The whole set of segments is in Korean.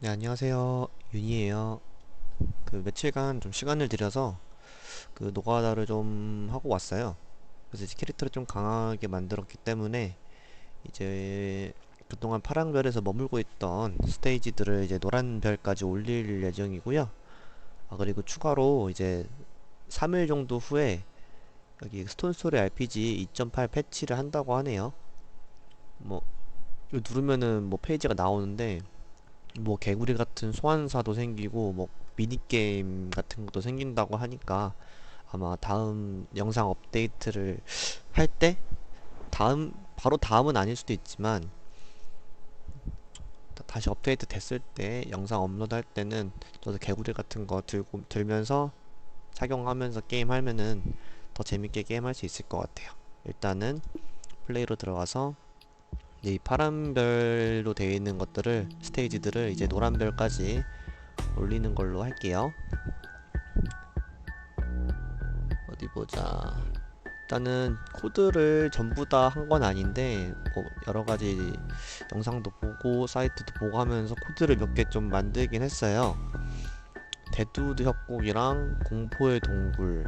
네, 안녕하세요. 윤이에요. 그 며칠간 좀 시간을 들여서 그 노가다를 좀 하고 왔어요. 그래서 이제 캐릭터를 좀 강하게 만들었기 때문에 이제 그동안 파랑별에서 머물고 있던 스테이지들을 이제 노란별까지 올릴 예정이고요. 아, 그리고 추가로 이제 3일 정도 후에 여기 스톤스토리 RPG 2.8 패치를 한다고 하네요. 뭐, 누르면은 뭐 페이지가 나오는데 뭐 개구리 같은 소환사도 생기고 뭐 미니게임 같은 것도 생긴다고 하니까 아마 다음 영상 업데이트를 할 때 다음 바로 다음은 아닐 수도 있지만 다- 다시 업데이트 됐을 때 영상 업로드 할 때는 저도 개구리 같은 거 들고 들면서 착용하면서 게임 하면은 더 재밌게 게임 할 수 있을 것 같아요. 일단은 플레이로 들어가서 이 파란별로 되어 있는 것들을 스테이지들을 이제 노란별까지 올리는 걸로 할게요. 어디 보자. 일단은 코드를 전부 다 한 건 아닌데 뭐 여러 가지 영상도 보고 사이트도 보고 하면서 코드를 몇 개 좀 만들긴 했어요. 데드우드 협곡이랑 공포의 동굴,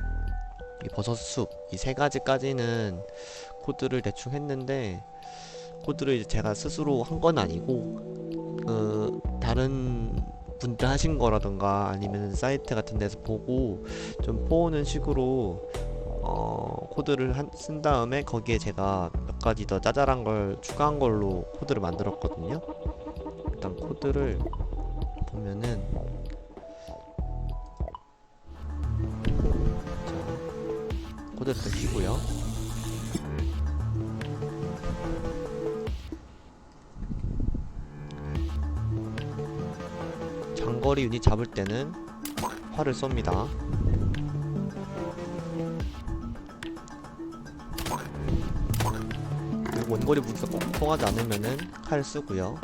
이 버섯 숲 이 세 가지까지는 코드를 대충 했는데 코드를 이제 제가 스스로 한 건 아니고 그 다른 분들 하신 거라던가 아니면 사이트 같은 데서 보고 좀 포오는 식으로 어 코드를 한, 쓴 다음에 거기에 제가 몇 가지 더 짜잘한 걸 추가한 걸로 코드를 만들었거든요. 일단 코드를 보면은 자, 코드를 또 키고요. 장거리 유닛 잡을 때는 활을 쏩니다. 원거리 무기가 꼭 통하지 않으면은 칼 쓰고요.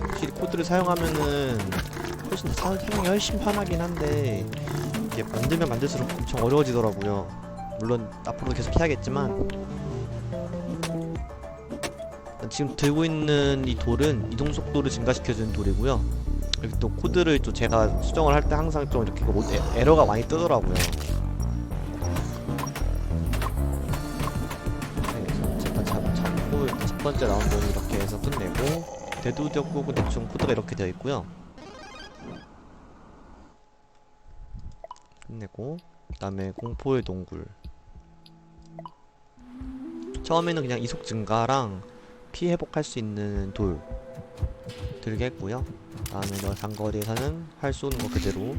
확실히 코드를 사용하면은 훨씬 사- 사용이 훨씬 편하긴 한데 이게 만들면 만들수록 엄청 어려워지더라고요. 물론 앞으로도 계속 해야겠지만 지금 들고 있는 이 돌은 이동 속도를 증가시켜주는 돌이고요. 여기 또 코드를 또 제가 수정을 할 때 항상 좀 이렇게 뭐 에- 에러가 많이 뜨더라고요. 이렇게 첫 번째 라운드는 이렇게 해서 끝내고 대두드 협곡은 대충 코드가 이렇게 되어 있고요. 끝내고 그 다음에 공포의 동굴. 처음에는 그냥 이속 증가랑 피 회복할 수 있는 돌 들게 했고요. 그다음에 너 장거리에서는 활 쏘는 거 그대로.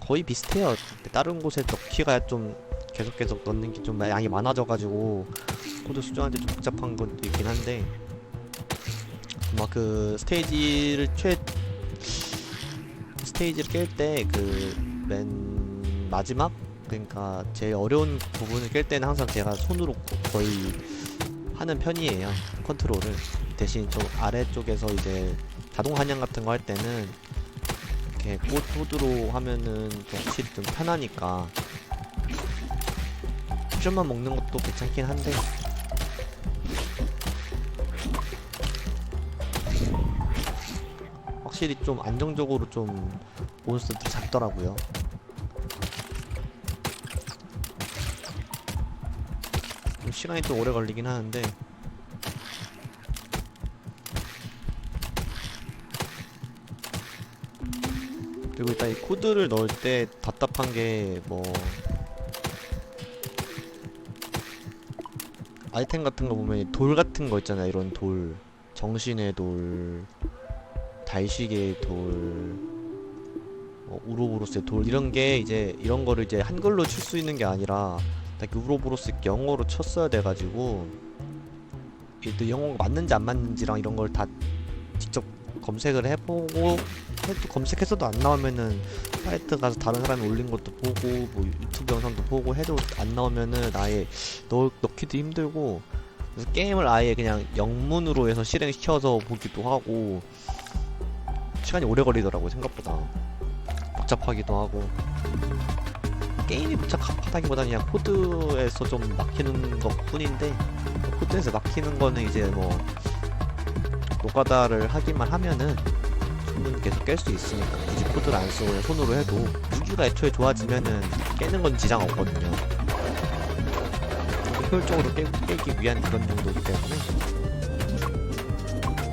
거의 비슷해요. 다른 곳에 넣기가 좀 계속 계속 넣는 게 좀 양이 많아져가지고 코드 수정하는데 좀 복잡한 것도 있긴 한데 막 그 스테이지를 최 스테이지를 깰 때 그 맨 마지막? 그러니까 제일 어려운 부분을 깰 때는 항상 제가 손으로 거- 거의 하는 편이에요 컨트롤을. 대신 좀 아래쪽에서 이제 자동 사냥 같은 거 할 때는 이렇게 코- 코드로 하면은 좀 확실히 좀 편하니까 쿠션만 먹는 것도 괜찮긴 한데. 확실히 좀 안정적으로 좀 몬스터들 잡더라고요. 시간이 좀 오래 걸리긴 하는데. 그리고 일단 이 코드를 넣을 때 답답한 게 뭐 아이템 같은 거 보면 돌 같은 거 있잖아요. 이런 돌. 정신의 돌 달시계의 돌 어, 우로보로스의 돌 이런 게 이제 이런 거를 이제 한글로 칠 수 있는 게 아니라 딱 우로보로스 영어로 쳤어야 돼가지고 또 영어가 맞는지 안 맞는지랑 이런 걸 다 직접 검색을 해보고 해도 검색해서도 안 나오면은 사이트 가서 다른 사람이 올린 것도 보고 뭐 유튜브 영상도 보고 해도 안 나오면은 아예 넣, 넣기도 힘들고 그래서 게임을 아예 그냥 영문으로 해서 실행시켜서 보기도 하고 시간이 오래 걸리더라고요 생각보다. 복잡하기도 하고 게임이 복잡하다기보다는 그냥 코드에서 좀 막히는 것 뿐인데 코드에서 막히는 거는 이제 뭐 노가다를 하기만 하면은 충분히 계속 깰 수 있으니까. 굳이 코드를 안 쓰고 그냥 손으로 해도 무기가 애초에 좋아지면은 깨는 건 지장 없거든요. 효율적으로 깨, 깨기 위한 그런 정도이기 때문에.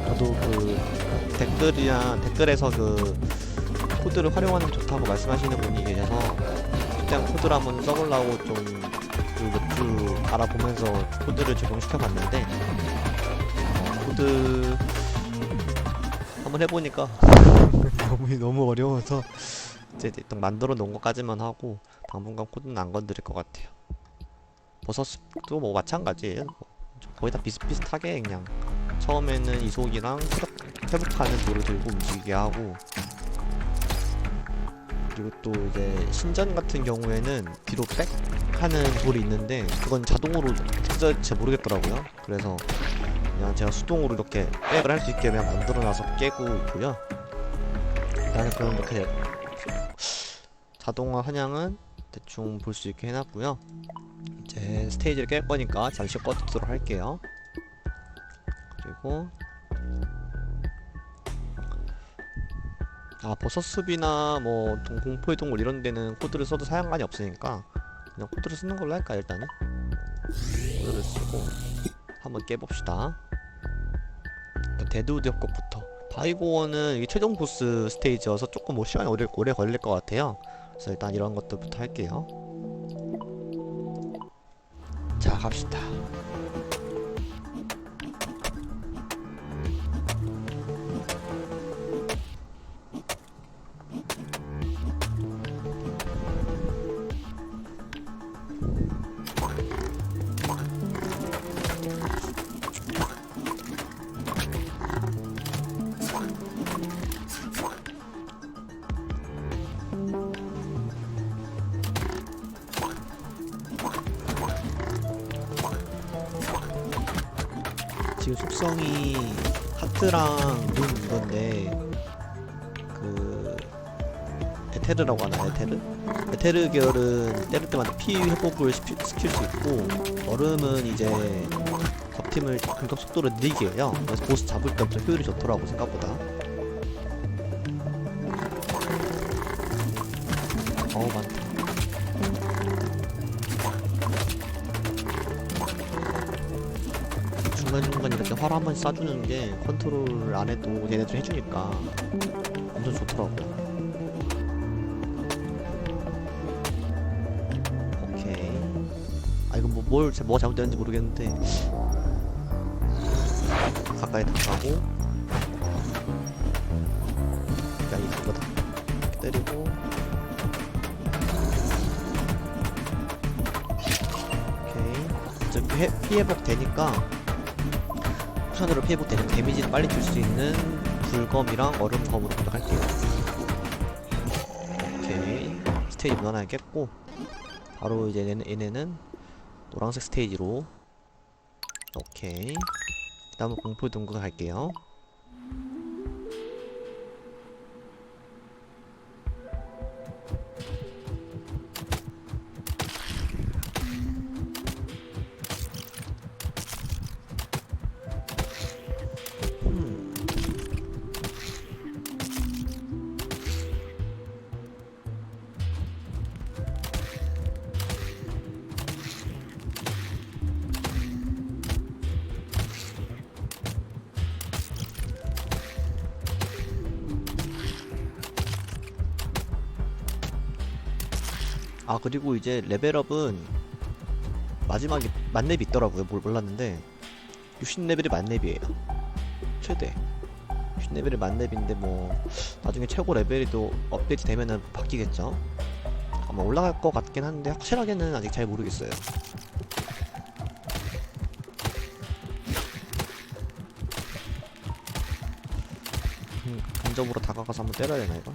저도 그 댓글이나 댓글에서 그 코드를 활용하는 게 좋다고 말씀하시는 분이 계셔서 그냥 코드를 한번 써보려고 좀몇주 알아보면서 코드를 적용시켜 봤는데 어, 코드 한번 해보니까 너무 너무 어려워서 이제 일단 만들어 놓은 것까지만 하고 당분간 코드는 안 건드릴 것 같아요. 버섯도 뭐 마찬가지예요. 뭐 거의 다 비슷비슷하게 그냥 처음에는 이속이랑 회복- 회복하는 돌을 들고 움직이게 하고 그리고 또 이제 신전 같은 경우에는 뒤로 백 하는 돌이 있는데 그건 자동으로 잘 모르겠더라고요. 그래서 그냥 제가 수동으로 이렇게 백을 할 수 있게 그냥 만들어놔서 깨고 있고요. 일단은 그럼 이렇게 자동화 사냥은 대충 볼 수 있게 해놨고요. 이제 스테이지를 깰 거니까 잠시 꺼두도록 할게요. 그리고 아 버섯숲이나 뭐 동- 공포의 동굴 이런 데는 코드를 써도 사용관이 없으니까 그냥 코드를 쓰는 걸로 할까 일단은? 코드를 쓰고 한번 깨봅시다. 일단 데드우드 협곡부터. 바이고어는 이게 최종 보스 스테이지여서 조금 뭐 시간이 오래, 오래 걸릴 것 같아요. 그래서 일단 이런 것들부터 할게요. 자 갑시다 에테르라고 하나 에테르? 에테르 계열은 때릴 때마다 피 회복을 시킬 수 있고 얼음은 이제 적팀을 공격 속도를 느리게 해요 그래서 보스 잡을 때부터 효율이 좋더라고 생각보다 어우 많다 중간중간 이렇게 활 한 번 쏴주는 게 컨트롤 안 해도 얘네들 해주니까 엄청 좋더라고요. 뭘, 자- 뭐가 잘못됐는지 모르겠는데 가까이 다가고 야 이거다 때리고 오케이 해- 피해 복 되니까 쿠션으로 피해복 되는 데미지를 빨리 줄 수 있는 불검이랑 얼음검으로 공격할게요. 오케이. 스테이지 무난하게 깼고, 바로 이제 얘네, 얘네는 노란색 스테이지로. 오케이. 그 다음은 공포 동굴 갈게요. 아 그리고 이제 레벨업은 마지막에 만렙이 있더라고요. 뭘 몰랐는데. 60레벨이 만렙이에요. 최대. 60레벨이 만렙인데 뭐 나중에 최고 레벨이 또 업데이트 되면은 바뀌겠죠? 아마 올라갈 것 같긴 한데 확실하게는 아직 잘 모르겠어요. 음, 근접으로 다가가서 한번 때려야 되나 이거?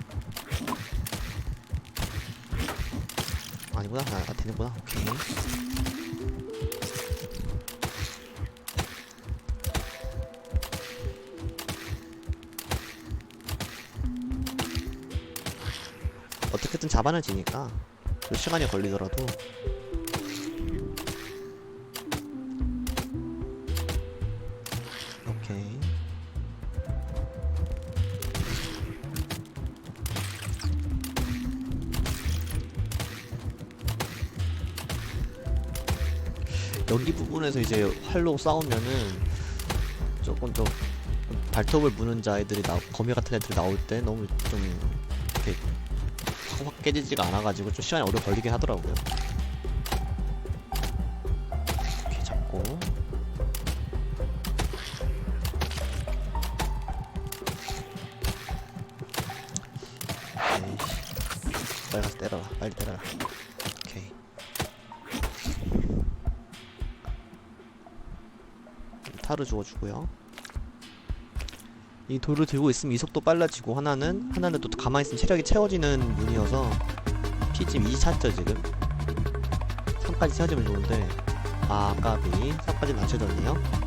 아니구나. 아, 아 되는구나. 오케이. 어떻게든 잡아는 지니까 좀 시간이 걸리더라도 여기 부분에서 이제 활로 싸우면은 조금 더 발톱을 무는 자애들이 나 거미 같은 애들이 나올 때 너무 좀 이렇게 확 깨지지가 않아가지고 좀 시간이 오래 걸리긴 하더라고요. 타르 주워주고요. 이 돌을 들고 있으면 이속도 빨라지고 하나는 하나는 또 가만히 있으면 체력이 채워지는 문이어서 피 지금 2 찼죠 지금. 3까지 채워지면 좋은데 아 까비 3까지는 안 채워졌네요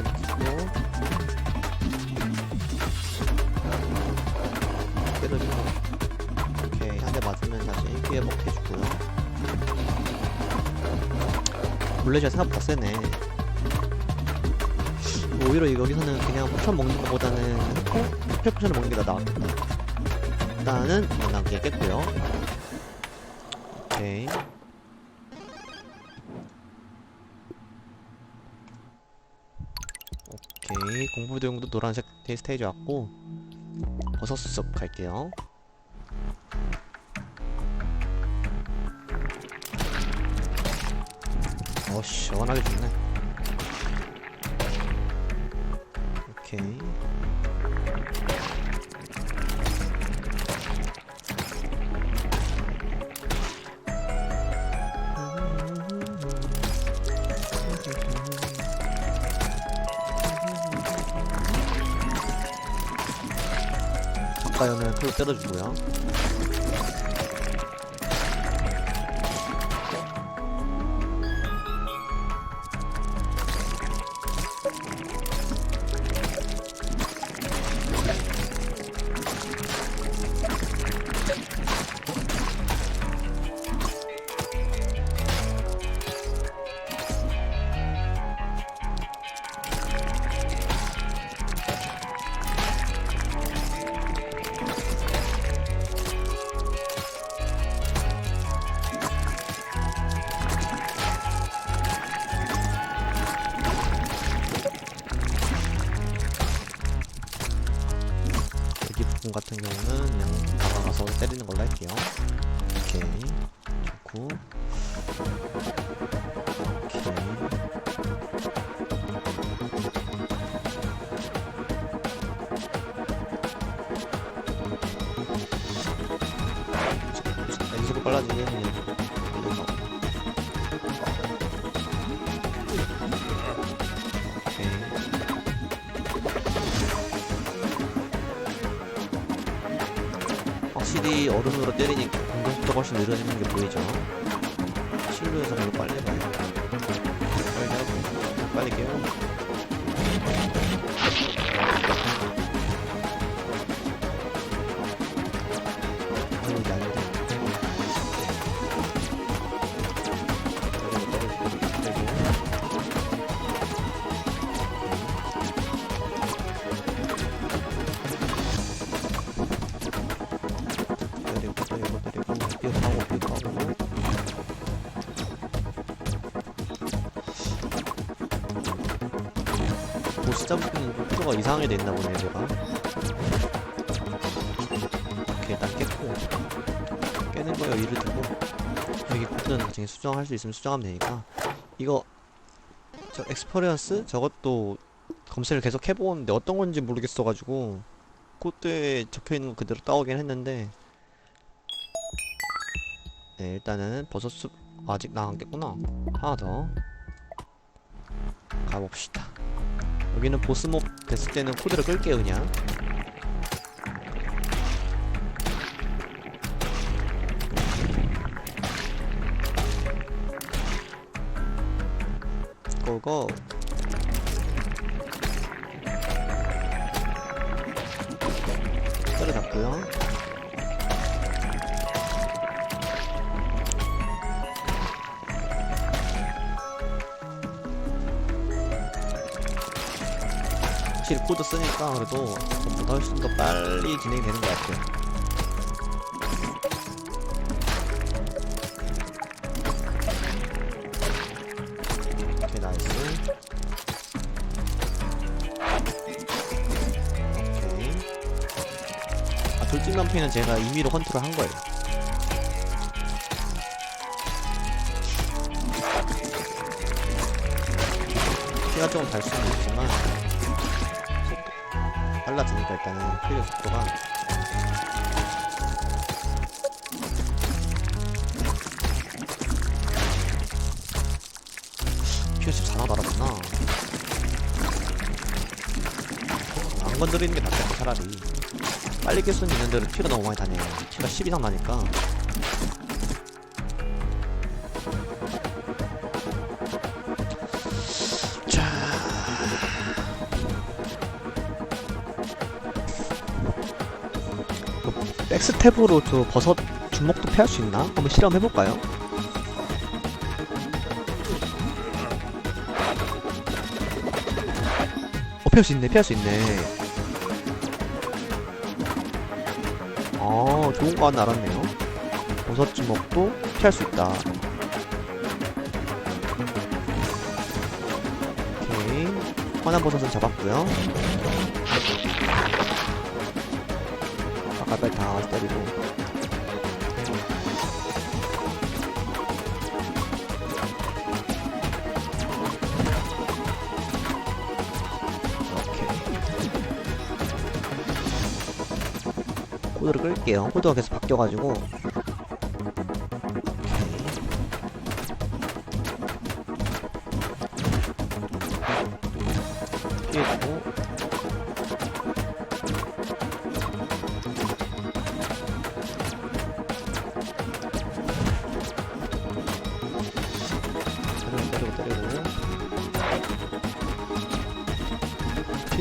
이, 피해 먹고. 때려주고. 오케이, 한 대 맞으면 다시 피해 먹게 해주고요. 물레시가 생각보다 세네. 오히려 여기서는 그냥 포션 먹는 것보다는 스펠 포션을 먹는 게 더 나았겠다. 일단은 남게 깼고요. 오케이. 공부 대용도 노란색 스테이지 왔고 버섯 수습 갈게요. 어 시원하게 좋네. 아까연을 칼로 때려주고요. 오케이. 확실히 얼음으로 때리니까 공격 속도가 훨씬 느려지는 게 보이죠. 실루에서 해봐요. 빨리 이상하게 됐나 보네, 제가. 오케이, 일단 깼고. 깨는 거요, 이를 두고. 여기 코드는 나중에 수정할 수 있으면 수정하면 되니까. 이거, 저 엑스퍼리언스? 저것도 검색을 계속 해보는데 어떤 건지 모르겠어가지고. 코드에 적혀있는 거 그대로 따오긴 했는데 네 일단은 버섯숲 아직 나 안 깼구나 하나 더 가봅시다 여기는 보스몹 됐을 때는 코드를 끌게요 그냥. 고고 쓰니까 그래도 전보다 훨씬 더 빨리 진행이 되는 것 같아요. 아 돌진만 피는 제가 임의로 컨트롤 한 거예요. 피가 조금 달 수는 있지만 속도 빨라지니까 일단은. 피의 속도가. 피가 14나 달았구나? 안 건드리는 게 낫겠다 차라리. 빨리 깰 수는 있는데 피가 너무 많이 다녀요. 피가 10 이상 나니까 스텝으로 저 버섯 주먹도 피할 수 있나? 한번 실험해볼까요? 어, 피할 수 있네, 피할 수 있네. 아, 좋은 거 하나 알았네요. 버섯 주먹도 피할 수 있다. 오케이. 화난 버섯은 잡았고요. 빨리 다 때리고. 오케이. 코드를 끌게요. 코드가 계속 바뀌어가지고.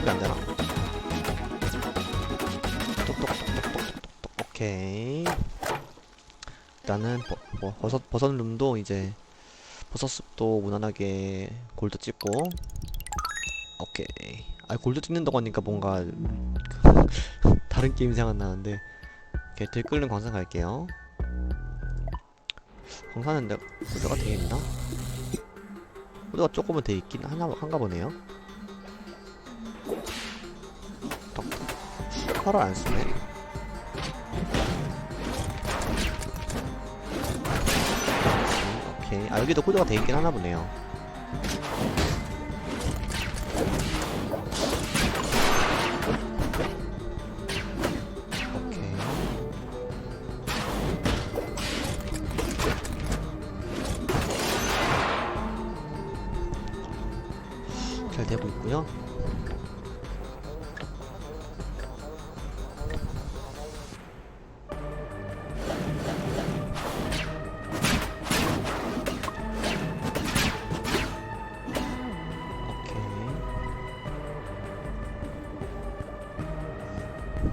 픽이 안 되나? 오케이. 일단은 버, 뭐, 버섯 버섯 룸도 이제 버섯 숲도 무난하게 골드 찍고. 오케이. 아 골드 찍는다고 하니까 뭔가 다른 게임 생각 나는데. 이렇게 들끓는 광산 갈게요. 광산은 내가 코드가 되어 있나? 코드가 조금은 돼 있긴 하나 한가 보네요 칼을 안 쓰네. 오케이. 아 여기도 코드가 돼 있긴 하나 보네요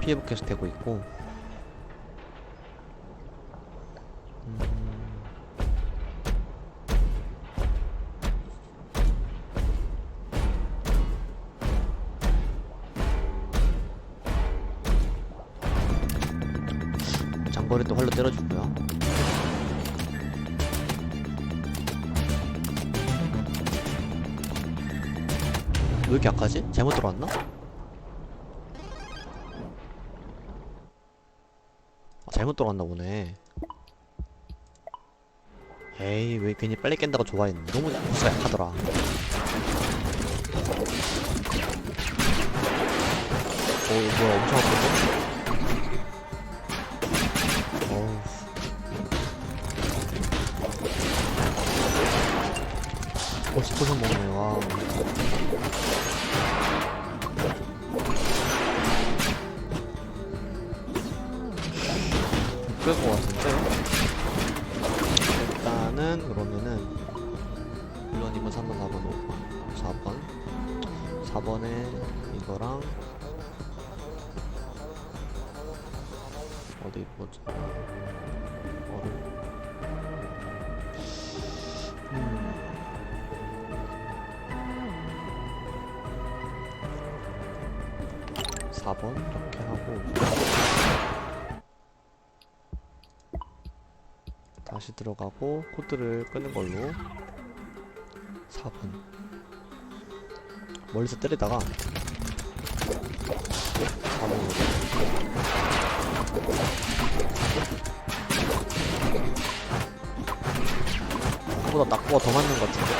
피해복 계속 되고 있고 음, 장거리 또 활로 때려주고요 왜 이렇게 약하지? 잘못 들어왔나? 들어왔나 보네. 에이, 왜 괜히 빨리 깬다고 좋아했는데. 너무 보스가 약하더라. 뭐야 엄청 아픈데? 어우 어, 10% 먹네, 와. 끌것 같은데? 일단은, 그러면은, 1번, 2번, 3번, 4번, 5번, 4번. 4번에 이거랑, 어디, 뭐지? 음. 4번 이렇게 하고 다시 들어가고 코드를 끄는 걸로. 4번 멀리서 때리다가. 4번으로 그보다 낙고가 더 맞는 것 같은데?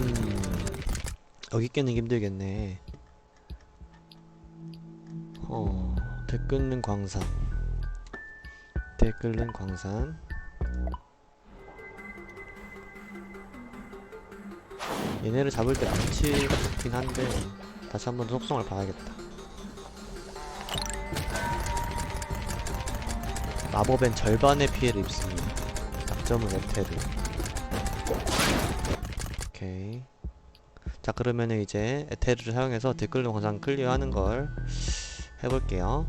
음, 여기 깨는 게 힘들겠네. 어, 대끓는 광산. 대끓는 광산. 얘네를 잡을 때 망치 좋긴 한데, 다시 한번 속성을 봐야겠다. 마법엔 절반의 피해를 입습니다. 약점은 에테르. 오케이. 자 그러면은 이제 에테르를 사용해서 댓글로 광장 클리어하는 걸 해볼게요.